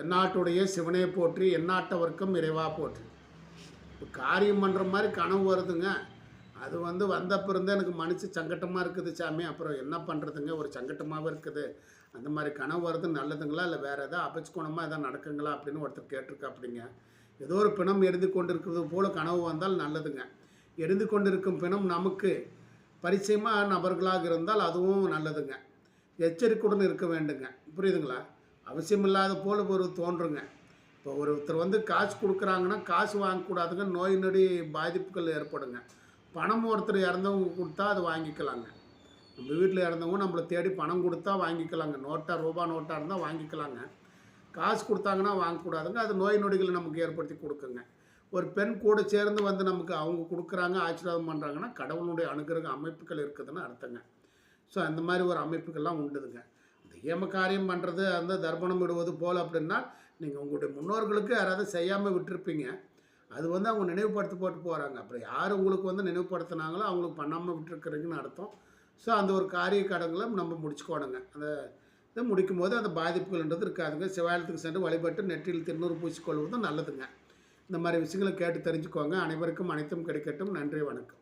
தென்னாட்டுடைய சிவனே போற்றி எந்நாட்டவர்க்கும் இறைவா போற்றி. இப்போ காரியம் பண்ணுற மாதிரி கனவு வருதுங்க. அது வந்து வந்த பிறந்தே எனக்கு மனசு சங்கட்டமாக இருக்குது சாமி. அப்புறம் என்ன பண்ணுறதுங்க ஒரு சங்கட்டமாகவே இருக்குது. அந்த மாதிரி கனவு வருது நல்லதுங்களா? இல்லை வேறு எதாவது அபச்சுக்கோணமாக எதாவது நடக்குங்களா? அப்படின்னு ஒருத்தர் கேட்டிருக்கா அப்படிங்க ஏதோ ஒரு பிணம் எரிந்து கொண்டு இருக்கிறது போல் கனவு வந்தால் நல்லதுங்க. எரிந்து கொண்டிருக்கும் பிணம் நமக்கு பரிச்சயமாக நபர்களாக இருந்தால் அதுவும் நல்லதுங்க. எச்சரிக்கையுடன் இருக்க வேண்டுங்க. புரியுதுங்களா? அவசியமில்லாத போல் ஒரு தோன்றுங்க. இப்போ ஒருத்தர் வந்து காசு கொடுக்குறாங்கன்னா காசு வாங்கக்கூடாதுங்க. நோய் நொடி பாதிப்புகள் ஏற்படுங்க. பணம் ஒருத்தர் இறந்தவங்க கொடுத்தா அது வாங்கிக்கலாங்க. நம்ம வீட்டில் இறந்தவங்க நம்மளை தேடி பணம் கொடுத்தா வாங்கிக்கலாங்க. நோட்டா ரூபா நோட்டாக இருந்தால் வாங்கிக்கலாங்க. காசு கொடுத்தாங்கன்னா வாங்கக்கூடாதுங்க. அது நோய் நொடிகளை நமக்கு ஏற்படுத்தி கொடுக்குங்க. ஒரு பெண் கூட சேர்ந்து வந்து நமக்கு அவங்க கொடுக்குறாங்க ஆசீர்வாதம் பண்ணுறாங்கன்னா கடவுளுடைய அனுகிரக அமைப்புகள் இருக்குதுன்னு அர்த்தங்க. ஸோ அந்த மாதிரி ஒரு அமைப்புகள்லாம் உண்டுதுங்க. இந்த ஏம காரியம் பண்ணுறது அந்த தர்ப்பணம் விடுவது போல் அப்படின்னா நீங்கள் உங்களுடைய முன்னோர்களுக்கு யாராவது செய்யாமல் விட்டுருப்பீங்க. அது வந்து அவங்க நினைவுபடுத்தி போட்டு போகிறாங்க அப்புறம் யார் உங்களுக்கு வந்து நினைவுபடுத்தினாங்களோ அவங்களுக்கு பண்ணாமல் விட்டுருக்குறீங்கன்னு அர்த்தம். ஸோ அந்த ஒரு காரிய கடங்களை நம்ம முடிச்சுக்கோணுங்க. அந்த இதை முடிக்கும் போது அந்த பாதிப்புகள்ன்றது இருக்காதுங்க. சிவாலயத்துக்கு சென்று வழிபட்டு நெற்றியில் திருநூறு பூசிக்கொள்வதும் நல்லதுங்க. இந்த மாதிரி விஷயங்களை கேட்டு தெரிஞ்சுக்கோங்க. அனைவருக்கும் அனைத்தும் கிடைக்கட்டும். நன்றி வணக்கம்.